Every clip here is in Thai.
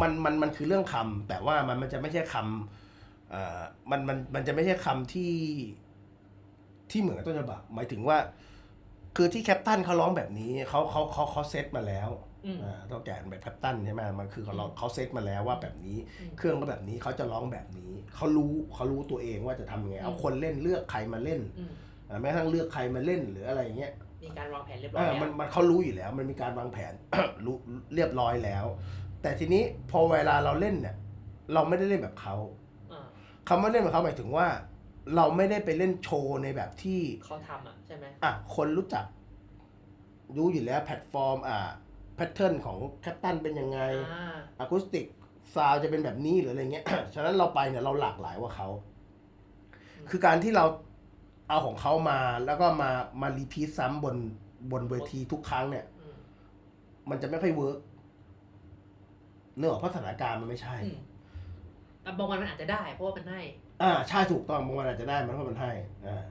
มันมันมันคือเรื่องคำแต่ว่ามันมันจะไม่ใช่คำเอ่อมันมันมันจะไม่ใช่คำที่ที่เหมือนกับต้นฉบับหมายถึงว่า คือที่แคปตันเขาร้องแบบนี้เขาเขาเขาเขาเซตมาแล้วอืมอ่าต้องแก่แบบแคปตันใช่ไหมมันคือเขาร้องเขาเซตมาแล้วว่าแบบนี้อืมเครื่องก็แบบนี้เขาจะร้องแบบนี้เขารู้เขารู้ตัวเองว่าจะทำยังไงเอาอืมคนเล่นเลือกใครมาเล่นอืมอ่าแม้กระทั่งเลือกใครมาเล่นหรืออะไรอย่างเงี้ยมีการวางแผนเรียบร้เออยอแล้วมันมันเขารู้อยู่แล้ว มันมีการวางแผนรู้เรียบร้อยแล้ว แต่ทีนี้พอเวลาเราเล่นเนี่ย เราไม่ได้เล่นแบบเขาอ่าคำว่าเล่นแบบเขาหมายถึงว่า เราไม่ได้ไปเล่นโชว์ในแบบที่เขาทำอะใช่ไหมอะคนรู้จัก รู้อยู่แล้วแพลตฟอร์ม อ่าแพทเทิร์นของแคปตันเป็นยังไง อ่าอะคูสติกซาวจะเป็นแบบนี้หรืออะไรเงี้ย ฉะนั้นเราไปเนี่ยเราหลากหลายกว่าเขา คือการที่เราเอาของเขามาแล้วก็มามารีพีทซ้ำบนบนเวทีทุกครั้งเนี่ย อืมมันจะไม่ค่อยเวิร์ก เนื่องจากเพราะสถานการณ์มันไม่ใช่อืมแต่บางวันมันอาจจะได้เพราะว่ามันให้อ่าใช่ถูกต้องบางวันอาจจะได้มันเพราะมันให้อ่า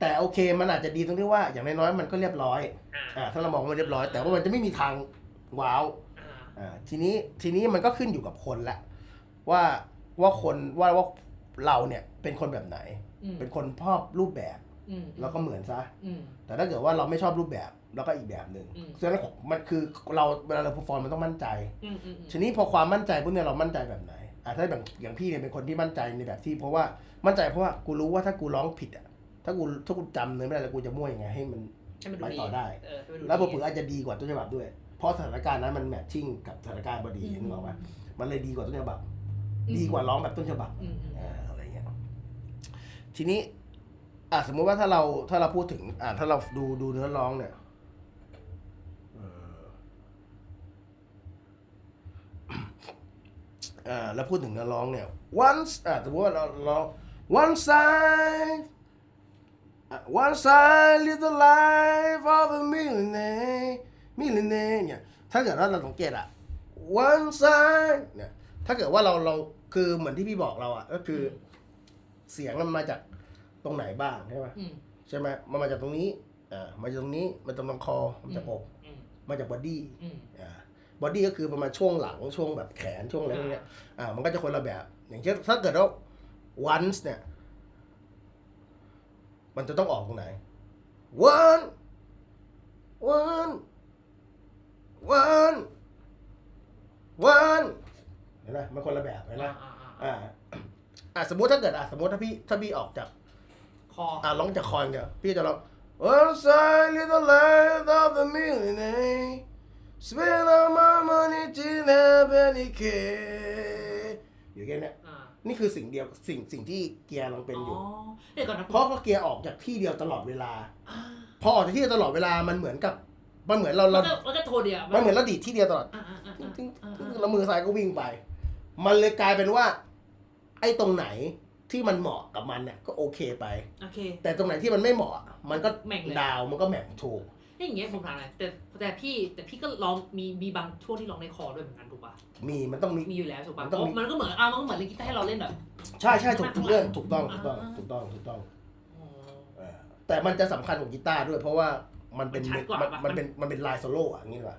แต่โอเคมันอาจจะดีตรงที่ว่าอย่างน้อยๆมันก็เรียบร้อยอ่าอ่าถ้าเรามองว่ามันเรียบร้อย แต่ว่ามันจะไม่มีทางว้าวอ่าอ่าทีนี้ทีนี้มันก็ขึ้นอยู่กับคนละว่าว่าคนว่าว่าเราเนี่ยเป็นคนแบบไหนอืมเป็นคนชอบรูปแบบอืมแล้วก็เหมือนซะอืมแต่ถ้าเกิดว่าเราไม่ชอบรูปแบบ แล้วก็อีกแบบหนึ่งอืม ฉะนั้นมันคือเราเวลาเราพอฟอร์มมันต้องมั่นใจ อืมอืมอืมทีนี้พอความมั่นใจพวกเนี่ยเรามั่นใจแบบไหนอะถ้าอย่างอย่างพี่เนี่ยเป็นคนที่มั่นใจในแบบที่ เพราะว่ามั่นใจเพราะว่ากูรู้ว่าถ้ากูร้องผิดอะถ้ากูถ้ากูจำเนื้อไม่ได้แล้วกูจะมั่วยังไงให้มัน ให้มันดูไปดีต่อได้ เออให้มันดูแล้วดีเผื่อๆอาจจะดีกว่าต้นฉบับด้วย เพราะสถานการณ์นั้นมันแมทชิ่งกับสถานการณ์พอดีอืมนึกออกปะมันเลยดีกว่าต้นฉบับ อืม ดีกว่าร้องแบบต้นฉบับอืมอืมอ่าอะไรเงี้ยทีนี้อะสมมุติว่าถ้าเราถ้าเราพูดถึงอ่าถ้าเราดูดูเนื้อร้องเนี่ยเอ่ออ่า แล้วพูดถึงเนื้อร้องเนี่ย once อ่าสมมติว่าเราเรา one side อะ one side live the life of a millionaire millionaire เนี่ยถ้าเกิดว่าเราสังเกตอะ one side เนี่ยถ้าเกิดว่าเราเราคือเหมือนที่พี่บอกเราอะก็คือ เสียงมันมาจากตรงไหนบ้างใช่ไหมอืมใช่ไหมมันมาจากตรงนี้อ่ามาจากตรงนี้มาจากตรงคอมาจากอกอืมมาจากบอดี้อืมอ่า บอดี้ก็คือประมาณช่วงหลังช่วงแบบแขนช่วงอะไรพวกเนี้ยอ่ามันก็จะคนละแบบ อย่างเช่นถ้าเกิดว่า once เนี่ย มันจะต้องออกตรงไหน one one one one เห็นไหมมันคนละแบบเห็นไหมอ่าอ่าอ่าอ่าอ่าสมมติถ้าเกิดอะสมมติถ้าพี่ถ้าพี่ออกจากคออ่าร้องจากคอยเนี่ยพี่จะร้อง One side little life of the millionaire Spend all my money till have any care อยู่แค่เนี้ยอ่านี่คือสิ่งเดียวสิ่งสิ่งที่เกียร์ลองเป็นอยู่ เดี๋ยวก่อนนะเพราะเขาเกียร์ออกจากที่เดียวตลอดเวลา อ่าพอออกจากที่เดียวตลอดเวลามันเหมือนกับ มันเหมือนเราแล้เราวก็แล้วก็โทรเดียวมันเหมือนเราดีดที่เดียวตลอด อ่าอ่าอ่าตึ้งอ่าตึ้งอ่าแล้วมือซ้ายก็วิ่งไป มันเลยกลายเป็นว่า ไอ้ตรงไหนที่มันเหมาะกับมันเนี่ยก็โอเคไป โอเค แต่ตรงไหนที่มันไม่เหมาะ มันก็แม่งเลย ดาวมันก็แหม่งถูก อย่างเงี้ยผมถามหน่อยแต่แต่พี่แต่พี่ก็ร้องมีมีบางช่วงที่ร้องในคอด้วยเหมือนกันถูกป่ะมีมันต้องมี มีอยู่แล้วถูกป่ะมันต้องมีเพราะมันก็เหมือนอ่ามันก็เหมือนเล่นกีตาร์ให้เราเล่นแบบ ใช่ใช่ถูกถูกเรื่องถูกต้องถูกต้องอ่าถูกต้องถูกต้องอ๋อเออแต่มันจะสำคัญกว่ากีตาร์ด้วย เพราะว่ามันเป็นมันชัดกว่ามันปะมันเป็นมันเป็นลายโซโล่อะอย่างนี้ดีกว่า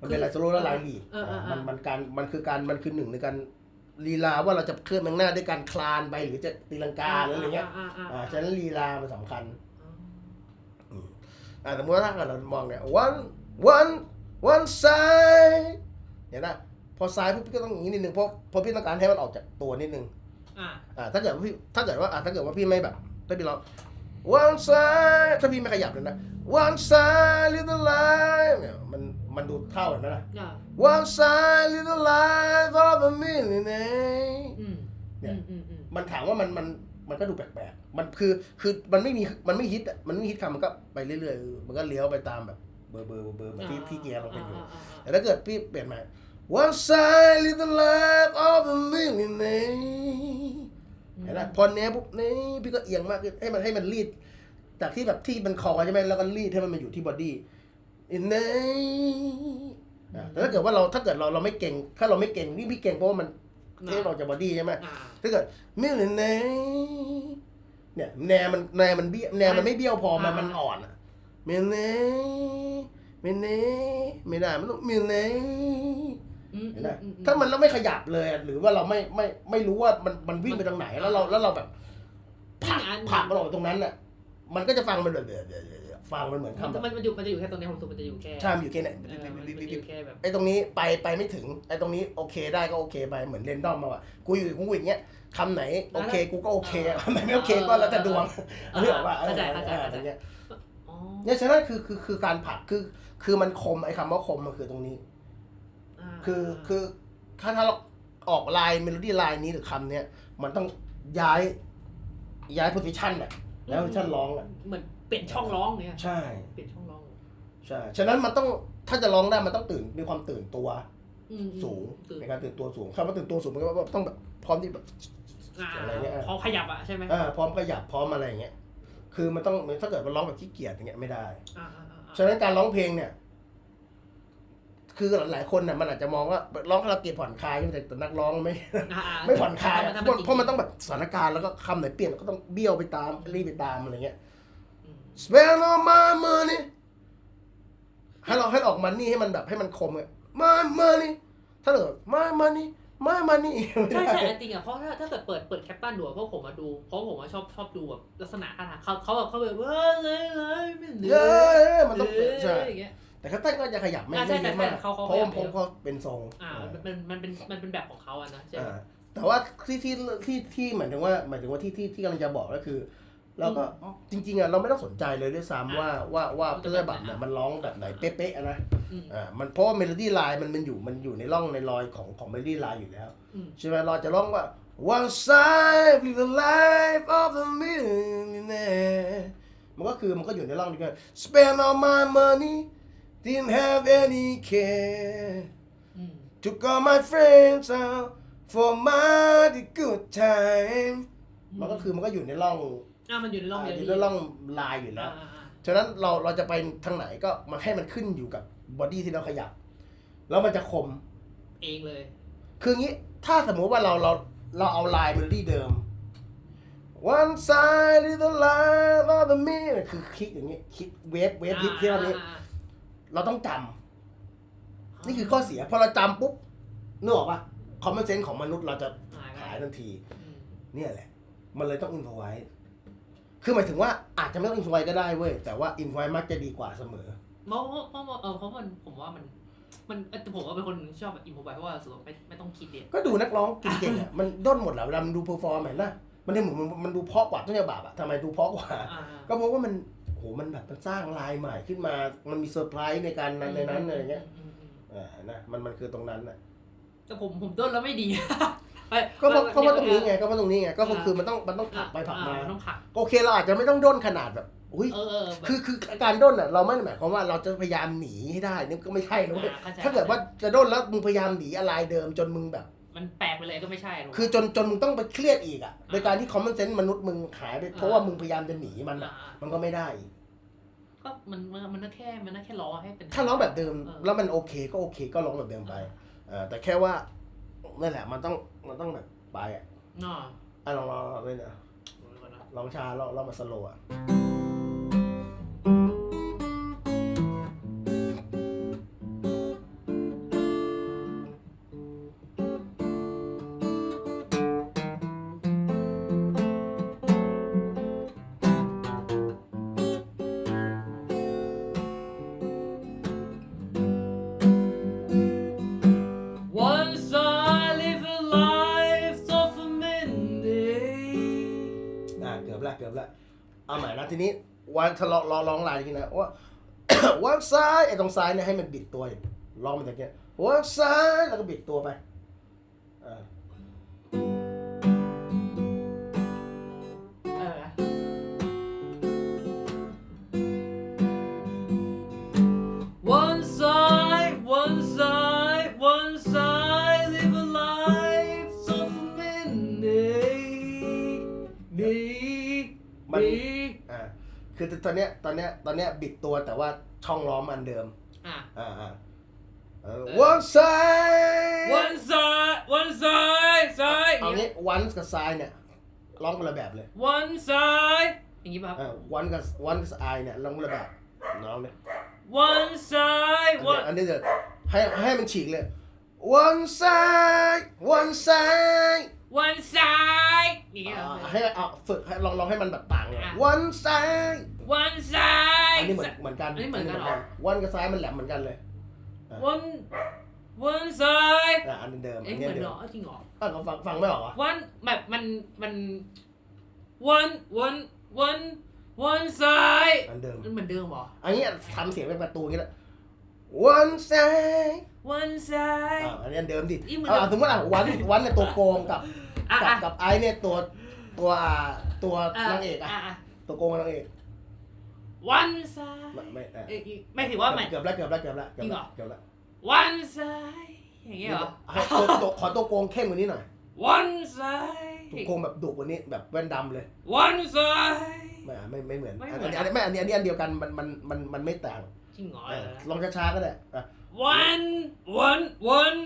มันเป็นลายโซโล่และลายลีดเออเออเออ มันมันการมันคือการมันคือหนึ่งในการลีลาว่าเราจะเคลื่อนไปข้างหน้าด้วยการคลานไปหรือจะตีลังกาหรืออะไรเงี้ย อ่าอ่าอ่าอ่าฉะนั้นลีลามันสำคัญอ๋ออืมอ่า สมมติว่าถ้าเกิดเรามองเนี่ย one one one side เห็นนะพอซ้ายปุ๊บพี่ก็ต้องอย่างนี้นิดนึงเพราะเพราะพี่ต้องการให้มันออกจากตัวนิดนึงอ่าอ่าถ้าเกิดว่าพี่ถ้าเกิดว่าอ่าถ้าเกิดว่าพี่ไม่แบบถ้าพี่ร้อง one side ถ้าพี่ไม่ขยับเลยนะ one side little life เนี่ยมันมันดูเท่ากันไหมล่ะอ่า one side little life of a millionaire อืมเนี่อืยมอืมอืมมันถามว่ามันมัน มันก็ดูแปลกๆ มันคือคือมันไม่มีมันไม่ฮิตอะมันไม่ฮิตคำมันก็ไปเรื่อยๆ มันก็เลี้ยวไปตามแบบเบอร์เบอร์เบอร์เหมือนที่พี่เกียร์เราเป็นอยู่ แต่ถ้าเกิดพี่เปลี่ยนมา one side little life of a millionaire เห็นไหมพอเนี้ยปุ๊บนี่พี่ก็เอียงมากขึ้นให้มันให้มันรีด จากที่แบบที่มันคอใช่ไหมแล้วก็รีดให้มันมาอยู่ที่บอดี้อินเนแต่ถ้าเกิดว่าเราถ้าเกิดเราเราไม่เก่ง ถ้าเราไม่เก่งนี่พี่เก่งเพราะว่ามัน เทออกจากบอดี้ใช่ไหมอ่าถ้าเกิดมิลเลนเนเนี่ยแนวมันแนวมันเบี้ยแนวมันไม่เบี้ยวพอมันมันอ่อนอะมิลเนมิลเนไม่ได้มันต้องมิลเนอืมเห็นไหมนะอือืถ้ามันเราไม่ขยับเลยอะหรือว่าเราไม่ไม่ไม่รู้ว่ามันมันวิ่งไปทางไหนแล้วเราแล้วเราแบบผลักนี่ไงผลักมันออกไปตรงนั้นน่ะมันก็จะฟังมันแบบ ฟังมันเหมือนมันคำแบบมันมันอยู่มันจะอยู่แค่ตรงนี้ผมรู้สึกมันจะอยู่แค่ใช่มันอยู่แค่ไหนเออมันมันจะอยู่แค่แบบ ไอ้ตรงนี้ไปไปไม่ถึงไอ้ตรงนี้โอเคได้ก็โอเคไปเหมือนเรนดอมมาว่ากูอยู่กูอย่างเงี้ยคำไหนโอเคกูก็โอเคคำไหนไม่โอเคก็แล้วแต่ดวงเรื่องว่าเออเข้าใจเข้าใจเออเข้าใจอย่างเงี้ยอ๋อเนี่ยฉะนั้นคือคือคือการผลักคือคือมันคมไอ้คำว่าคมมันคือตรงนี้าคือคือถ้าถ้าเราออกลายเมโลดี้ลายนี้หรือคำเนี้ยมันต้องย้ายย้ายโพซิชันอะแล้วโพซิชันร้องอะเหมือน เปลี่ยนช่องร้องเนี่ยใช่ เปลี่ยนช่องร้องใช่ ฉะนั้นมันต้องถ้าจะร้องได้มันต้องตื่นมีความตื่นตัวอืมสูงตื่นในการตื่นตัวสูงคำว่าตื่นตัวสูงมันก็ว่าต้องแบบพร้อมที่แบบ อ่าอะไรเงี้ยพอขยับอะใช่ไหมอ่าพร้อมขยับพร้อมอะไรอย่างเงี้ย คือมันต้องถ้าเกิดมันร้องแบบขี้เกียจอย่างเงี้ยไม่ได้ อ่าอ่าอ่าฉะนั้นการร้องเพลงเนี่ย คือหลายๆคนน่ะมันอาจจะมองว่าร้องคาราโอเกะผ่อนคลายแต่แต่นักร้องไม่ อ่าอ่าไม่ผ่อนคลายอะถ้เพราะเพราะมันจต้องแบบสถานการณ์แล้วก็คำไหนเปลี่ยนก็ต้องเบี้ยวไปตามรีบไปตามอะไรเงี้ยอืม spend all my money ให้เราให้เราออกมันนี่ให้มันแบบให้มันคมอะ my money ถ้าเกิด my money my money ใช่ใช่จริงอะเพราะถ้าถ้าเกิดเปิดเปิดแคปตันดูอะเพราะผมมาดูเพราะผมว่าชอบชอบดูแบบลักษณะท่าทางเขาเขาแบบเขาแบบเว้ยเลยเลยไม่เหลืเย้อมันต้องเออใช่อย่างเงี้ยแต่เขาตั้งก็จะขยับไม่อ่าใช่ไม่เยอะมากใช่เขาเขาเพราะว่าขยับผมเขาเป็นทรงอ่ามันเป็นมันเป็นมันเป็นแบบของเขาอะนะใช่ไหมอ่าแต่ว่าที่ที่ที่ที่หมายถึงว่าหมายถึงว่าที่ที่ที่กำลังจะบอกก็คือ เราก็จริงๆอะเราไม่ต้องสนใจเลยด้วยซ้ำว่าว่าว่าเพื่อนบัตเนี่ยมันร้องแบบไหนเป๊ะๆอะนะอืมอ่ามันเพราะว่าเมโลดี้ไลน์มันมันอยู่มันอยู่ในร่องในรอยของของเมโลดี้ไลน์อยู่แล้วอืมใช่ไหมเราจะร้องว่า one side of the life of the millionaire มันก็คือมันก็อยู่ในร่องนี้กัน spend all my money didn't have any care อืม took all my friends out for my good time มันก็คือมันก็อยู่ในร่อง อ่ามันอยู่ในร่องอ่าเดียวอยู่ในร่องลายอยู่แล้วอ่าอ่าฉะนั้นเราเราจะไปทางไหนก็มาให้มันขึ้นอยู่กับบอดี้ที่เราขยับ แล้วมันจะคม เองเลย คืองี้ถ้าสมมุติว่าเราเราเราเอาลายเมโลดี้เดิม one side is the line of the me คือคลิกอย่างงี้คลิกเวฟเวฟคลิกที่เรานี้อ่าเราต้องจำนี่คือข้อเสียพอเราจำปุ๊บนึกออกปะคอมมอนเซนส์ของมนุษย์เราจะอ่าหายทันทีอืมเนี่ยแหละ มันเลยต้องอินฟไว้ คือหมายถึงว่าอาจจะไม่ต้องอินฟไว้ก็ได้เว้ย แต่ว่าอินฟไว้มักจะดีกว่าเสมอเพราะเพราะเพราะเออเพราะมันผมว่ามันมันเออแต่ผมว่าเป็นคนชอบแบบอิมพอไว้เพราะว่าสรุปไม่ไม่ต้องคิดเองก็ดูนักร้องเก่งๆอะมันด้นหมดแหละเวลามันดูเพอร์ฟอร์มเห็นนะมันได้เหมือนมันมันดูเพราะกว่าต้นฉบับอะทำไมดูเพราะกว่าอ่า ก็เพราะว่ามันโหมันแบบมันสร้างลายใหม่ขึ้นมา มันมีเซอร์ไพรส์ในการนั้นในนั้นอะไรเงี้ยมอืมอืมอ่านะมันมันคือตรงนั้นนะแต่ผมผมด้นแล้วไม่ดี ไปก็เพราะไปก็เพราะตรงนี้ไงก็เพราะตรงนี้ไงก็คือมันต้องมันต้องผลัอ่ากไปผลักมาอ่ต้องผลักโอเคเราอาจจะไม่ต้องด้นขนาดแบบอุ้ยเออเออแบบคือคือการด้นอะเราไม่ได้หมายความว่าเราจะพยายามหนีให้ได้นี่ก็ไม่ใช่นะเว้ยอ่เข้ใจถ้าเกิดว่าจะด้นแล้วมึงพยายามหนีอะไรเดิมจนมึงแบบ มันแปลกไปเลยก็ไม่ใช่หรอกคือจนจนมึงต้องไปเครียดอีกอะโดยการที่คอมมอนเซนส์มนุษย์มึงหายไปเพราะว่ามึงพยายามจะหนีมันอะอ่ามันก็ไม่ได้อีกก็มันมันมันก็แค่มันก็แค่ล้อให้เป็นถ้าร้องแบบเดิมเออแล้วมันโอเคก็โอเคก็ร้องแบบเดิมไปเออแต่แค่ว่า นั่นแหละ มันต้องมันต้องแบบไปอะอ๋ออะลองลองลองเลยนะดูก่อนนะลองชาลองลองมาสโลว์อะ ทีนี้วันทะเลาะร้องลายอย่างนี้นะว่าวันซ้ายไอ้ตรงซ้ายเนี่ยให้มันบิดตัวอยู่ร้องมันตะเกียวันซ้ายแล้วก็บิดตัวไป คือตอนเนี้ยตอนเนี้ยตอนเนี้ยบิดตัวแต่ว่าช่องล้อมอันเดิม อะ อ่าอ่าเออเออ one side One side, one side, side. เอางี้ one กับ side เนี่ยร้องคนละแบบเลย One side. อย่างงี้ป่ะครับ อ่า one กับ one กับ i เนี่ยร้องคนละแบบน้องเนี่ย One side, อันนี้ one. อันนี้จะให้ให้มันฉีกเลย one side one side one side นี่ไงอ่าให้เอาฝึกให้ลองลองให้มันแบบต่างเลยอะ one side one side อันนี้เหมือนเหมือนกันอันนี้เหมือนกันเหรอ วันกับซ้ายมันแหลมเหมือนกันเลย one one side อะอันเดิมเอ้อัยนเหนี้มือนเดิเหรมอจริงเหรอ อะก็ฟังฟังไม่ออกเหรอะ one แบบมันมัน one one one one side อันเดิม มันเหมือนเดิมเหรอ อันนี้ทำเสียงเป็นประตูอย่างนี้แหละ one side one side อะอันนี้อันเดิมดิอีเหมือน อะสมมติอะวันวันเนี่ยตัวโกงกับ อะกับอะ กับไอซ์เนี่ยตัวตัวอ่าตัวอะนางเอกอะอะตัวโกงกับนางเอก one side ไม่ไม่อะเอ้ยไม่ถือว่ามัน เกือบแล้วเกือบแล้วเกือบแล้วจริงเหรอเกือบแล้ว one side อย่างเงี้ยเหรอให้ตัวตัวขอตัวโกงเข้มกว่านี้หน่อย one side ตัวโกงแบบดุกว่านี้แบบแว่นดำเลย one side ไม่ไม่ไม่เหมือนไม่อันเหมือน นี้อันนี้ไม่อันนี้อันนี้อันเดียวกันมันมันมันมันไม่ต่างจริงเหรอเออลองช้าๆก็ได้อะ one one one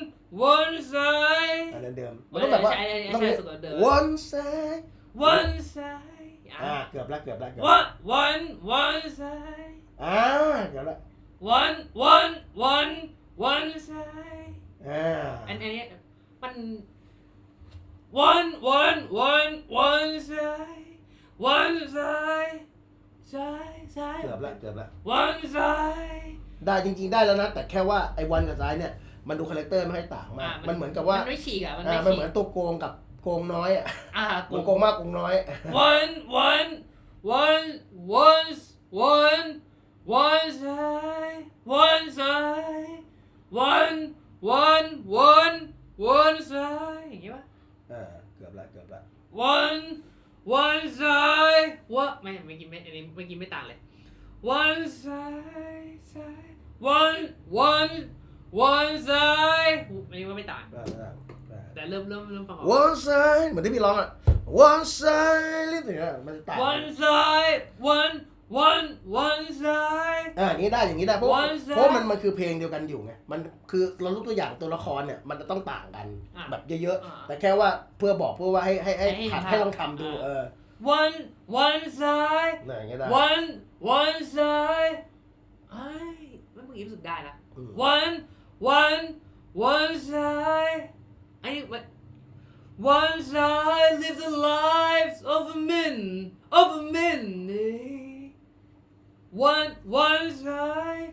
one side อันนั้นเดิมมันไม่ต้องแบบว่าใช่ใช่ต้องใช่มีสุดกว่าเดิม one side one side อ่าเกือบแล้วเกือบแล้วเกือบ one one one side อ่าเกือบแล้ว one one one one side อ่าอันอันนี้มัน one one one one side one side side side เกือบแล้วเกือบแล้ว one side ได้จริง ๆ ได้แล้วนะ แต่แค่ว่าไอ้วันกับซ้ายเนี่ย มันดูคาแรคเตอร์ไม่ค่อยต่างมากอะมันเหมือนกับว่ามันไม่ฉีกอะมันอ่าไม่มันฉีเหมืกอนตัวโกงกับโกงน้อยอะอ่ามันโกงมากโกงน้อย one one one one one one side one side one one one one side อย่างงี้ปะอ่าเกือบแล้วเกือบแล้ว one one side วะไม่ไม่กินไม่อันนี้ไม่กินไม่ต่างเลย one side side one one one side อันนี้ว่าไม่ต่าง ได้ได้ได้ แต่เริ่มเริ่มเริ่มฟังออก one side เหมือนที่พี่ร้องอะ one side เรียกอย่างเงี้ยมันจะต่าง one side one one one side อ่าอย่างนี้ได้อย่างนี้ได้เพราะว่า One side เพราะมันมันคือเพลงเดียวกันอยู่ไงมันคือเรารู้ตัวอย่างตัวละครเนี่ยมันจะต้องต่างกันอะแบบเยอะอะๆ แต่แค่ว่าเพื่อบอกเพื่อว่าให้ให้ให้ให้หัดทำให้ลองทำดูอะ เออ one one side น่ะอย่างเงี้ยได้ one one side ไอ้ยเมื่อกี้รู้สึกได้นะ อืม one one one side ไอ้มัน one side live the lives of a men of a men eh? one one side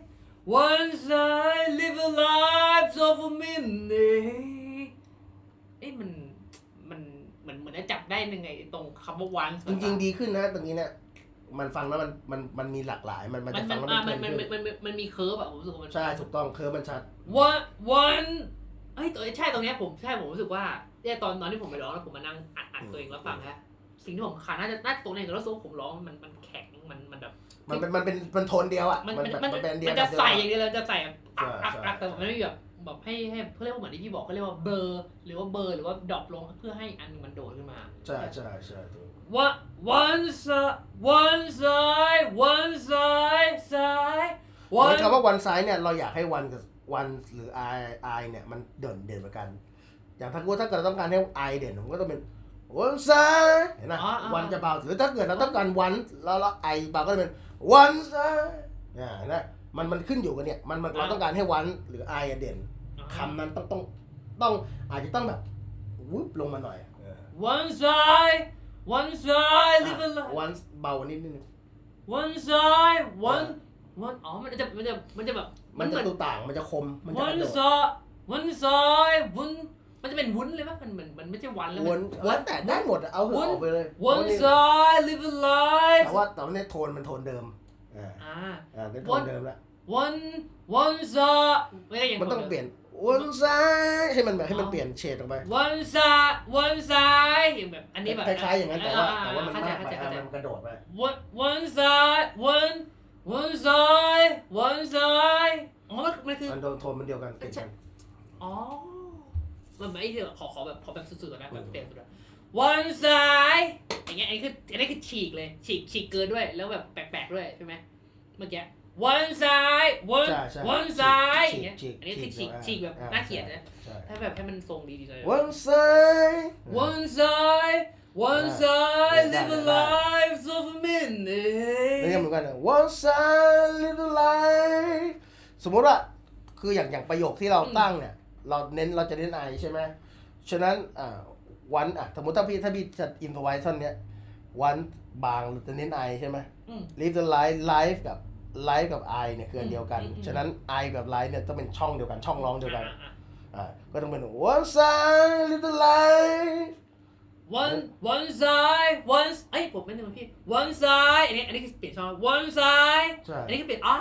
one side live the lives of a men eh? เอ้ยมันมันเหมือนเหมือนจะจับได้ยังไงตรงคำว่า one จริงๆดีขึ้นนะตรงนี้เนี่ยมันฟังแล้วมันมันมันมีหลากหลาย มันมันมัจะนฟัมังนแล้วอะมัมันนเพลิมันนมันมันมันมีเคิร์ฟอะผมรู้สึกว่ามันใช่ถูกต้องเคอร์มันชัด one one เฮ้ยตัวใช่ตรงเนี้ยผมใช่ผมรู้สึกว่าเนี่ยตอนตอนที่ผมไปร้องแล้วผมมานั่งอัดอัดตัวเองแล้วฟังฮะสิ่งที่ผมขาดน่าจะน่าจะตัวเองแล้วรู้สึกว่าผมร้องมันมันแข็งมันมันแบบมันเป็นมันเป็นมันโทนเดียวอะมันมันมันแบบมันมันเป็นอันเดียวมันจะแบบเดียวใส่อย่างเดียวเลยจะใส่แบบอักใช่อักใช่อักแต่มันไม่แบบแบบให้ให้เพื่อเรียกว่าเหมือนที่พี่บอกเขาเรียกว่าเบอร์หรือว่าเบอร์หรือว่าดรอปลงเพื่อให้อันหนึงมันโดดขึ้นมาใช่ใช่ใช่ถูก one one side one side one side side เพราะ one คำว่าวันไซด์เนี่ยเราอยากให้วันกับ วันหรือไอไอเนี่ยมันเด่นเด่นเหมือนกัน อย่างถ้ากูถ้าเกิดเราต้องการให้ไอเด่นผมก็ต้องเป็นวันไซด์เห็นไหมอ๋ออ๋อวันจะเบาหรือถ้าเกิดเราต้องการวันแล้วแล้วไอเบาก็จะเป็นวันไซด์เนี่ยเห็นไหมมันมันขึ้นอยู่กันเนี่ยมันมันเราต้องการให้วันหรือไอเด่นคำนั้นต้องต้องต้องอาจจะต้องแบบวุบลงมาหน่อยเออ one side one side live a life วันเบานิดนึง one side one one อ๋อมันจะมันจะมันจะแบบมันจะเหดูต่างมันจะคมมันจะก one ระโดด side one side one มันจะเป็นวุ้นเลยปะมันเหมือนมันไม่ใช่วันแล้ววนวัแล้วแต่ได้หมดอะเอาหัวออกไปเลย one side live a life แต่ว่าแต่ว่าเนี่ยโทนมันโทนเดิมอ่าอ่าอ่าเป็นโทน One เดิมแล้ว one one side ไม่ได้อย่างมันต้องเปลี่ยนวนซ้ายให้มันแบบให้มันเปลี่ยนเฉดออกไป one side one side อย่างแบบอันนี้แบบคล้ายๆอย่างนั้นแต่ว่าอ่แต่ว่ามันเข้ใจมากไปเข้าใจอ่าเข้าใจมันกระโดดไป one one side one one side one side อ๋อมันมันคือ มันโดนโทนมันเดียวกันติดกันอ๋อ มันไม่เดี๋ยวขอขอแบบขอแบบสุดๆก่อนนะแบบเต็มสุดอะ one side อย่างเงี้ยอันนี้คืออันนี้คือฉีกเลยฉีกฉีกเกินด้วยแล้วแบบแปลกๆด้วยใช่ไหมเมื่อกี้ one side one ใช่ใช่ one side อฉีย่างเงี้ยกฉีกอันนี้คือฉีกอ่าฉีกแบบอ่าน่าเกลียดนะใช่ถ้าแบบให้มันทรงดีๆเลยวนซ้าย one side one อ่า side ได้ live a ได้ life of a minute นี่ก็เหมือนกัน one side little life สมมติว่าคืออย่างอย่างประโยคที่เราตั้งเนี่ย เราเน้นเราจะเน้นไอใช่ไหมฉะนั้นอ่าวันอะสมมติถ้าพี่ถ้าพี่จะอินพไว้ท่อนเนี้ยวันบางเราจะเน้นไอใช่ไหมอืม live the life life กับ life กับ I เนี่ยคืออันเดียวกันอืมอืมฉะนั้น I กับ life เนี่ยต้องเป็นช่องเดียวกันช่องร้องเดียวกันอะอะอ่าก็ต้องเป็น one side live the life one one side one เอ้ยผมไม่ได้มาพี่ one side อันนี้อันนี้คือเปลี่ยนช่อง one side ใช่ อันนี้คือเปลี่ยนอ่า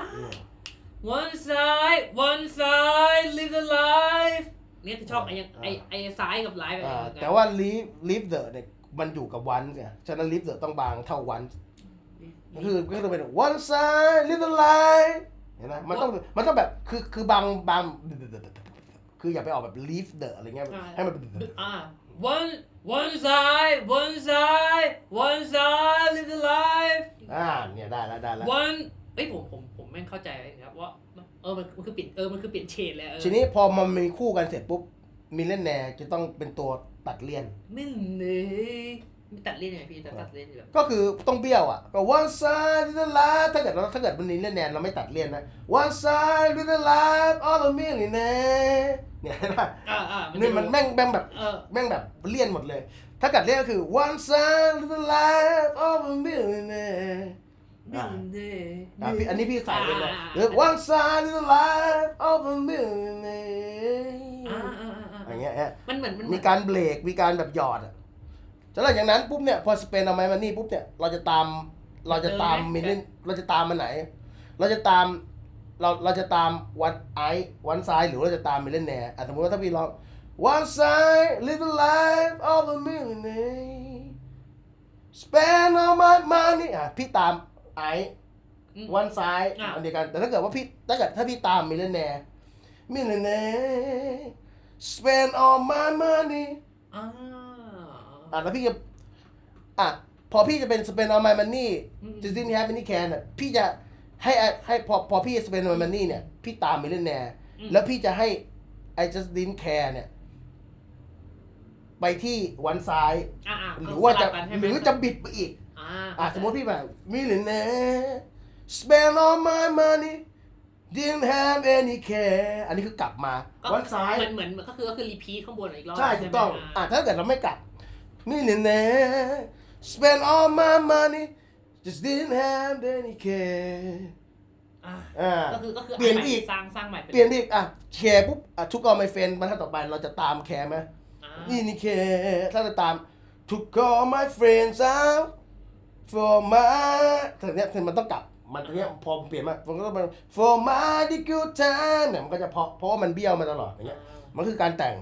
one side one side live the life นี่คือช่องไอ้ยังไอ้ไอ้ซ้ายกับไลฟ์อ่าแต่ว่า live live the เนี่ยมันอยู่กับ one เนี่ยฉะนั้น live the ต้องบางเท่า one ก็คือก็ต้องเป็น one side live the life เห็นไหมมันต้องมันต้องแบบคือคือบางบางคืออย่าไปออกแบบ leave the อะไรเงี้ยให้มัน อ่า one one side one side one side live the life อ่าเนี่ยได้แล้วได้แล้ว one เอ้ยผมผมผมไม่เข้าใจนะครับว่าเออมันมันคือเปลี่ยนเออมันคือเปลี่ยนเฉดเลยเออทีนี้พอมันมีคู่กันเสร็จปุ๊บมิเลนแนร์จะต้องเป็นตัวตัดเลี่ยน ไม่เลยไม่ตัดเล่นยังไงพี่แต่ตัดเล่นแบบก็คือต้องเบี้ยวอะก็ one side with the light ถ้าเกิดเราถ้าเกิดมันมิเลนแนร์เราไม่ตัดเลี่ยนนะ one side with the light all the millionaire เนี่ยเห็นปะอ่าอ่านี่มันแม่งแม่งแบบเออแม่งแบบเลี่ยนหมดเลย ถ้าเกิดเลี่ยนก็คือ one side with the light all the millionaire ไม่เลยอะพี่อันนี้พี่ใส่ไปเลยอ่าหรือ one side with the light all the millionaire อ่าอ่าอ่าอย่างเงี้ยฮะมันเหมือนมันมีการเบรกมีการแบบหยอดอะ แล้วหลังจากนั้นปุ๊บเนี่ยพอสเปนเอาไม้มานี่ปุ๊บเนี่ยเราจะตามเราจะตามมิลเลนเราจะตามมันไหน เราจะตามเราเราจะตามวันไอวันซ้ายหรือเราจะตามมิลเลนแนร์อะสมมติว่าถ้าพี่ลอง one side live the life of a millionaire spend all my money อะพี่ตามไออืมวันซ้ายอะอันเดียวกัน แต่ถ้าเกิดว่าพี่ถ้าเกิดถ้าพี่ตามมิลเลนแนร์มิลเลนแนร์ spend all my money อ่า อะแล้วพี่จะอะพอพี่จะเป็น spend all my money อืม just didn't have any can อะพี่จะให้อะให้พอพอพี่ spend all my money เนี่ย พี่ตามมิลเลนแนร์แล้วพี่จะให้ I just didn't care เนี่ย ไปที่วันซ้ายอ่าอ่าหรือว่าจะสลับกันใช่ไหรือจะบิดไปอีกอ่าอะสมมติพี่แบบ millionaire spend all my money didn't have any care อันนี้คือกลับมาก็วันซ้าย เหมือนเหมือนก็คือก็คือรีพีทข้างบนอีกรอบ ใช่ถูกต้องไหมอะถ้าเกิดเราไม่กลับ millionaire spend all my money just didn't have any care อ่าอ่า ก็คือก็คือเปลี่ยนอาใหม่อีก สร้างสร้างใหม่เปลี่ยนอีกอะแคร์ปุ๊บอะทุกกอไม่เฟนบรรทัดต่อไปเราจะตามแคร์ไหมอ่านี่นี่แคร์ถ้าจะตาม to call my friends out for my แต่เนี้ยมันต้องกลับ มันตรงเนี้ยพอเปลี่ยนมามันก็ต้องเป็น for my the good time เนี่ยมันก็จะเพราะเพราะว่ามันเบี้ยวมาตลอดอย่างเงี้ย มันคือการแต่ง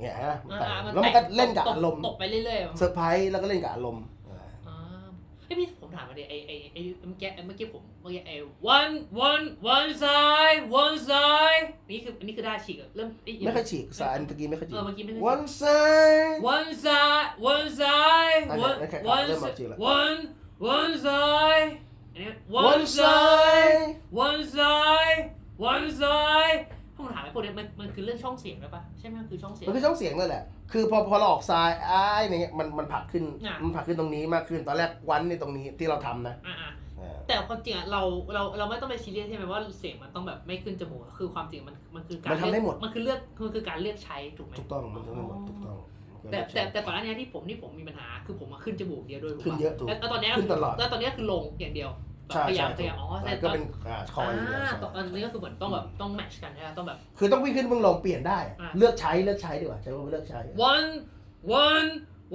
เนี่ยฮะมันแต่งอ่าแล้วมันก็ต่งเล่นกับตอารมณ์ตกไปเรื่อยๆเซอร์ไพรส์แล้วก็เล่นกับอารมณ์อ่าเฮ้ยพี่ผมถามมาดิไอไอไอเมื่อกี้เมื่อกี้ผมเมื่อกี้ไอ one one one side one side นี่คืออันนี้คือได้ฉีกอะเริ่มเอ้ยไม่ค่อยฉีกสายอันตะกี้ไม่ค่อยฉีเอกอเมื่อกี้ไม่ค่อย one side one side one side อัน one นี้แค่ one เริ่มเอาจริงละ one one side อันนี้ one one side side one side one side ถ้าผมถามไอ้พวกเนี้ยมันมันคือเรื่องช่องเสียงหรือปะใช่ไหมมันคือช่องเสียง มันคือช่องเสียงนั่นแหละ คือพอพอเราออกซ้ายอ้ายเนี่ยมันมันผลักขึ้น อะ มันผลักขึ้นตรงนี้มากขึ้น ตอนแรกวันในตรงนี้ที่เราทำนะอ่าอ่าแต่ความจริงอะเราเราเราไม่ต้องไปซีเรียสใช่ไหมว่าเสียงมันต้องแบบไม่ขึ้นจมูกอะคือความจริงมันมันคือการมันทำได้หมดเลือกมันคือเลือกมันคือการเลือกใช้ถูกไหม ถูกต้อง มันต้องหมด ถูกต้องแต่แต่แต่ก่อนหน้านี้ที่ผมที่ผมมีปัญหาคือผมมาขึ้นจมูกเดียวด้วยถูกขึ้นปะเยอะถูก แล้วแล้วตอนเนี้ยขึ้นตลอด แล้วตอนเนี้ยคือลงอย่างเดียว แบบใช่พยายามใช่พยายามอ๋อแต่ก็เป็นอ่าคอยอย่างเดียวอ่าใช่ตอนอันนี้ก็คือเหมือนต้องแบบต้องแมทชกันใช่ไหมต้องแบบ คือต้องวิ่งขึ้นวิ่งลงเปลี่ยนได้อะ เลือกใช้เลือกใช้ดีกว่าใช้ว่าเลือกใช้ one one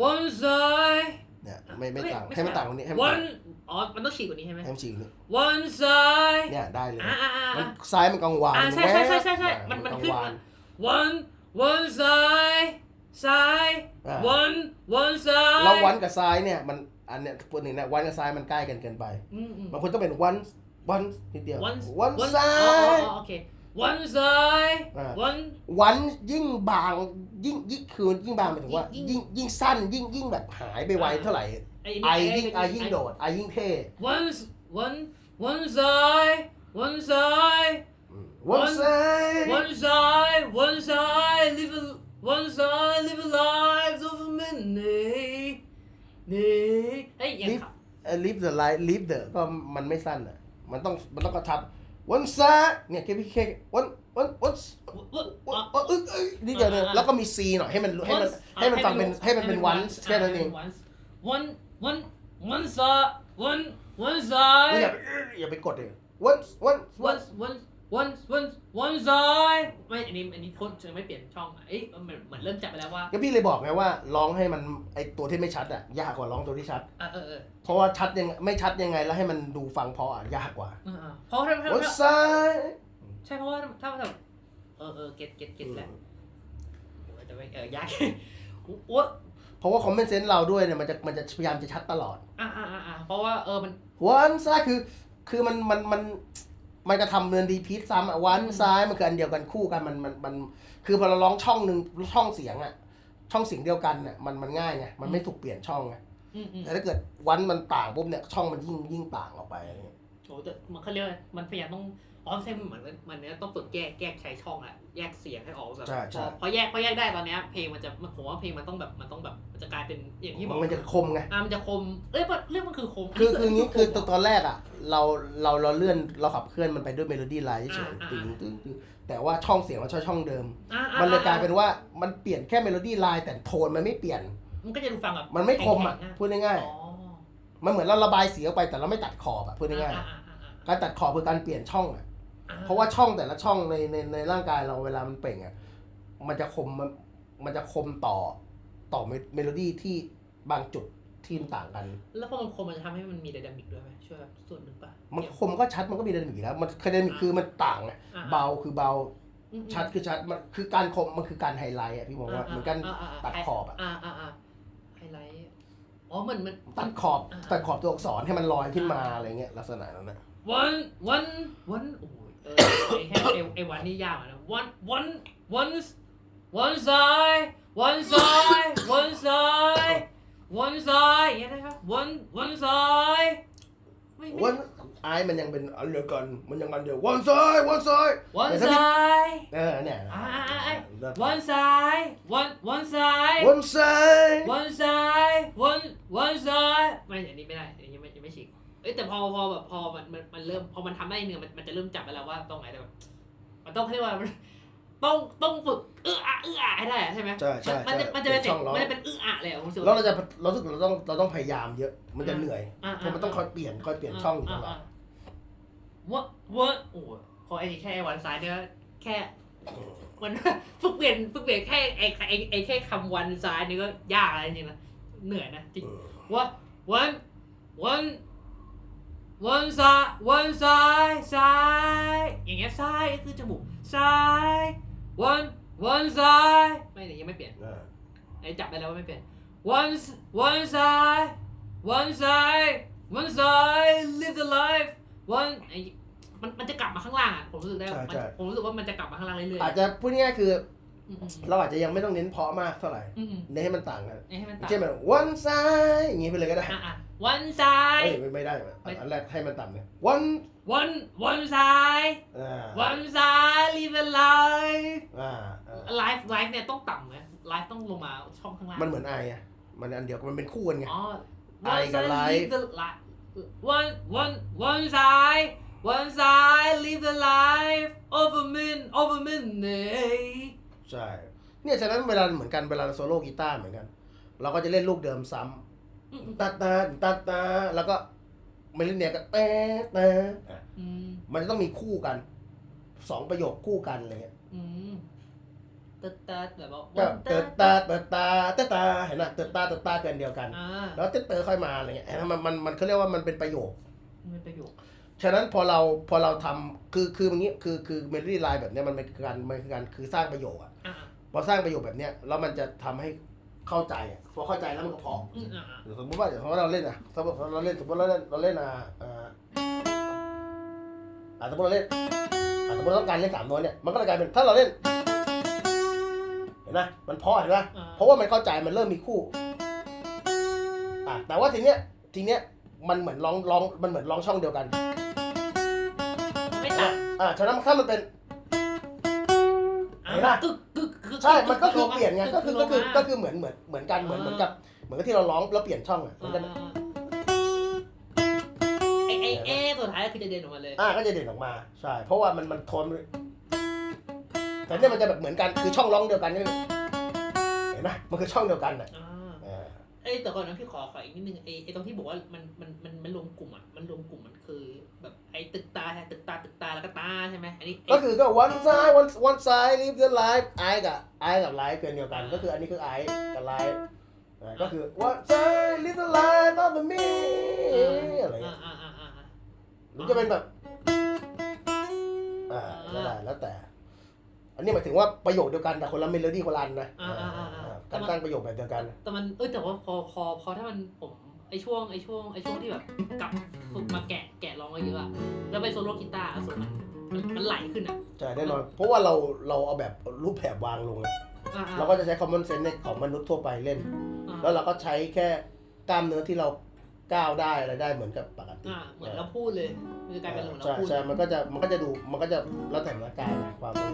one side เนี่ยไม่ไม่ต่างไม่ให้มันใช่ต่างตรงนี้ให้มันต่าง one อ๋อมันต้องฉีกกว่านี้ใช่ไหม ให้มันฉีกนี่ one side เนี่ยได้เลยอ่าอ่าอ่ามันซ้ายมันกังวานอ่าใช่ใช่ใช่ใช่ใช่มันมันกังขึ้นวาน one one side side อ่า one one side แล้ววันกับซ้ายเนี่ยมัน อันเนี้ยตัวหนึ่งนะวันกับซ้ายมันใกล้กันเกินไปอืมอืม บางคนต้องเป็นวันวันนิดเดียว one วัน one ซ้าอ๋ออ๋อย อ๋อโอเค one side อ่า one วันยิ่งบางยิ่งยิ่งคือยิ่งบางหมายถึงว่า ยิ่งยิ่งยิ่งสั้นยิ่งยิ่งแบบหายไปไวอ่า เท่าไหร่ไอยิ่งไอยิ่งโดดไอยิ่งเท่ one one one side one side วัน One- ซ้าย one side one side live a one side live a lives of minute นี่เฮ้ยยังขับลิฟต์เดอะไลท์ลิฟต์เดอะก็มันไม่สั้นอะ มันต้องมันต้องกระชับ one side เนี่ยแค่พี่แค่ one one one วเออเออเออนี่เดียวเนี่ยแล้วก็มี C หน่อยให้มันให้มันให้มันฟังเป็นให้มันเป็น once แค่นั้นเอง one one one side one one อย่า side ไปอย่าไปกดเลย วันวันวันซอยไม่อันนี้อันนี้โทษจะไม่เปลี่ยนช่องเอ้ยเหมือนเหมือนเริ่มจับไปแล้วว่าก็พี่เลยบอกไงว่าร้องให้มันไอตัวที่ไม่ชัดอะยากกว่าร้องตัวที่ชัดเออเออเพราะว่าชัดยังไม่ชัดยังไงแล้วให้มันดูฟังพออะยากกว่าเพราะถ้าถ้าวันซอยใช่เพราะว่าถ้าแบบเออเออเก็ตเก็ตเก็ตแหละจะไม่เออยากอ้วเพราะว่าคอมเมนต์เซนต์เราด้วยเนี่ยมันจะมันจะพยายามจะชัดตลอดอ่าอ่าอ่าเพราะว่าเออมันวันซอยคือ คือมันมันมัน มันกระทำเมือนรีพีทซ้ำอะ one side มันคืออันเดียวกันคู่กันมันมันมันคือพอเราร้องช่องหนึ่งช่องเสียงอะ ช่องเสียงเดียวกันเนี่ยมันมันง่ายไงมันไม่ถูกเปลี่ยนช่องไงอืมอืมแต่ถ้าเกิดวันมันต่างปุ๊บเนี่ยช่องมันยิ่งยิ่งต่างออกไปอะไรเงี้ยโอ้แต่มันเขาเรียกว่ามันพยายามต้อง อ๋อใช่มันเหมือนมันเนี้ยต้องฝึกแยกแยกใช้ช่องอะแยกเสียงให้ออกแบบใช่ใช่พอพอแยกพอแยกได้ตอนเนี้ยเพลงมันจะมันผมว่าเพลงมันต้องแบบมันต้องแบบมันจะกลายเป็นอย่างที่บอกมันจะคมไงอะมันจะคมเอ้ยเรื่องมันคือคมคือคืองี้คือตอนมตอนแรกอะเราเราเราเลื่อนเราขับเคลื่อนมันไปด้วยเมโลดี้ไลน์เฉยอ่าๆตึงอ่าตึงตึงแต่ว่าช่องเสียงมันใช้ช่องเดิมอะอะมันเลยกลายเป็นอะว่ามันเปลี่ยนแค่เมโลดี้ไลน์แต่โทนมันไม่เปลี่ยน มันก็จะดูฟังแบบมันไม่คมอะแข็งๆพูดง่ายอ๋อๆมันเหมือนเราระบายเสียงออกไปแต่เราไม่ตัดขอบอะพูดง่ายอะอะอะอะๆการตัดขอบคือการเปลี่ยนช่องอะอ่ เพราะว่าช่องแต่ละช่องในในในร่างกายเราเวลามันเปล่งอะมันจะคมมันมันจะคมต่อต่อเมโลดี้ที่บางจุดที่มันต่างกัน แล้วพอมันคมมันจะทำให้มันมีไดนามิกด้วยไหมช่วยส่วนหนึ่งป่ะมันคมก็ชัดมันก็มีไดนามิกอยู่แล้ว มันไดนามิกคือมันต่างไงอะเบาคือเบาอืมชัดคือชัดมันคือการคมมันคือการไฮไลท์อะพี่มองว่าเหมือนกันอะอะอะตัดขอบอะอ่าอ่าอ่าไฮไลท์อ๋อเหมือนมันตัดขอบอ่าตัดขอบตัวอักษรให้มันลอยขึ้นมาอะไรเงี้ยลักษณะนั้นนะวันวันวันโอ้ย เออไอ้แค่ไอ้ไอ้วันนี่ยากอะนะวันวันวัน one side one side one side one side อย่างเงี้ยได้ปะ one one side ไม่ไม่ วันไอมันยังเป็นอันเดียวกันมันยังอันเดียว one side one side one แต่ถ้าพี่ side เออเนี่ยอ่าอ่าอ่า one side one one side one side one side one one side ไม่อันนี้ไม่ได้อันนี้ยังไม่ยังไม่ฉีก เอ้ยแต่พอพอแบบพอมันมันมันเริ่มพอมันทำได้เนื้อมันมันจะเริ่มจับไปแล้วว่าตรงไหนแต่แบบมันต้องเรียกว่ามันต้องต้องฝึกเอื้ออะเอื้ออะให้ได้อะใช่ไหมใช่ใช่มันจะใช่มันจะเป็นเป็นช่องร้องมันจะเป็นเอื้ออะเลยอะผมรู้สึกแล้วเราจะเรารู้สึกเราต้องเราต้องพยายามเยอะ มันจะเหนื่อยอ่าเพราะมันต้องคอยเปลี่ยนคอยเปลี่ยนช่องอยู่ตลอดว่าว่าโอ้พอไอ้นี่แค่วันซ้ายเนี่ยแค่มันฝึกเปลี่ยนฝึกเปลี่ยนแค่ไอ้ไอ้ไอ้แค่คำวันซ้ายนี่ก็ยากอะไรจริงๆนะเหนื่อยนะจริง What one one one side one side side อย่างเงี้ย side ก็คือจมูก side one one side ไม่เนี่ยยังไม่เปลี่ยนเออไอ้จับได้แล้วว่าไม่เปลี่ยน one s- one side one side one side live the life one ไอ้มันมันจะกลับมาข้างล่างอะผมรู้สึกได้ว่ามันผมรู้สึกว่ามันจะกลับมาข้างล่างเรื่อยๆอาจจะพูดง่ายๆคือ อืมอืมเราอาจจะยังไม่ต้องเน้นเพราะมากเท่าไหร่อืมอืมเน้นให้มันต่างกัน ให้มันต่างเช่นแบบ one side อย่างงี้ไปเลยก็ได้ อะอะ one side เอ้ยไม่ไม่ได้อันแรกให้มันต่ำเนี่ย one one one side อ่า one side live a life อ่าอ่า life life เนี่ยต้องต่ำไหม life ต้องลงมาช่องข้างล่างมันเหมือนไออะมันอันเดียวกันมันเป็นคู่กันไง อ๋อ I กับ side life live the li- one one one side one side live the life of a min of a minute ใช่ เนี่ยฉะนั้นเวลาเหมือนกันเวลาเราโซโล่กีตาร์เหมือนกัน เราก็จะเล่นลูกเดิมซ้อืมำ ตาตาตาตาแล้วก็เมลิเนียก็เต้เต้อะอืมมันจะต้องมีคู่กันสองประโยคคู่กันอะไรเงี้ยอืมตึ๊ดตัดแบบว่าก็ one เติร์ดตาเติร์ดตาเติร์ดตาเห็นไหมเติร์ดตาเติร์ดตาเกินเดียวกัน อ่าแล้วเติร์ดเตอร์ค่อยมาอะไรเงี้ยมันมันมันเขาเรียกว่ามันเป็นประโยค มันประโยคฉะนั้นพอเราพอเราทำคือคืออย่างนี้คือคือเมโลดี้ไลน์แบบเนี้ยมันเป็นการมันคือการคือสร้างประโยคอะอ่าพอสร้างประโยคแบบเนี้ยแล้วมันจะทำให้ เข้าใจอะพอเข้าใจแล้วมันก็เพออืมอ่าอ่าเดี๋ยวสมมติว่าเดี๋ยวสมมติว่าเราเล่นอะสมมติเราเล่นสมมติเราเล่นเราเล่นอ่าอ่าอ่าสมมติเราเล่นอ่าสมมติเราต้องการเล่นสามโน้ตเนี่ยมันก็เลยกลายเป็นถ้าเราเล่นเห็นไหมมันเพอเห็นไหมอ่าเพราะว่ามันเข้าใจมันเริ่มมีคู่อะแต่ว่าทีเนี้ยทีเนี้ยมันเหมือนร้องร้องมันเหมือนร้องช่องเดียวกัน ไม่ตัดอ่าฉะนั้นถ้ามันเป็น เห็นปะ กึกกึกกึกใช่ มันก็คือเปลี่ยนไง ก็คือก็คือลงมาก็คือเหมือนเหมือนเหมือนกัน เหมือนเหมือนกับเหมือนกับที่เราร้องแล้วเปลี่ยนช่องอะเหมือนกันไอ้ไอ้เอสุดท้ายก็คือจะเด่นออกมาเลยอ่าก็จะเด่นออกมา ใช่ เพราะว่ามันมันโทนแต่เนี่ยมันจะแบบเหมือนกัน คือช่องร้องเดียวกันนี่เห็นไหมมันคือช่องเดียวกันอะอ่า อ่าเอ้ยแต่ก่อนนั้นพี่ขอขออีกนิดนึงไอ้ไอ้ตรงที่บอกว่ามันมันมันมันรวมกลุ่มอะมันรวมกลุ่มมันคือแบบไอ้ตึกตาตึกตาตึกตาแล้วก็ตาใช่ไหมอันนี้ไอ้ก็คือก็ one side one one side live the life I กับ I กับ life เป็นเดียวกัน ก็คืออันนี้คือ I กับ life อ่าก็คือ one side live the life of the me อะไรอย่างอ่าเงี้ยอ่าอ่าอ่าอ่าหรือจะเป็นแบบอ่าแล้วแต่แล้วแต่ อันนี้หมายถึงว่าประโยคเดียวกันแต่คนละเมโลดี้คนละอันนะอ่าอ่าอ่าอ่า การตั้งประโยคแบบเดียวกัน แต่มันเออแต่ว่าพอพอพอถ้ามันผมไอช่วงไอช่วงไอช่วงที่แบบกลับฝึกมาแกะแกะร้องเยอะๆอะแล้วไปโซโล่กีตาร์อะส่วนมันมันมันไหลขึ้นอะใช่แน่นอน เพราะว่าเราเราเอาแบบรูปแบบวางลงอ่าอ่าเราก็จะใช้ common sense ในของมนุษย์ทั่วไปเล่นอ่าแล้วเราก็ใช้แค่กล้ามเนื้อที่เราก้าวได้อะไรได้เหมือนกับปกติอ่าเหมือนเราพูดเลยมันจะกลายเป็นเหมือนเราใช่พูดใช่มันก็จะมันก็จะดูมันก็จะแล้วแต่สถานการณ์นะความเป็น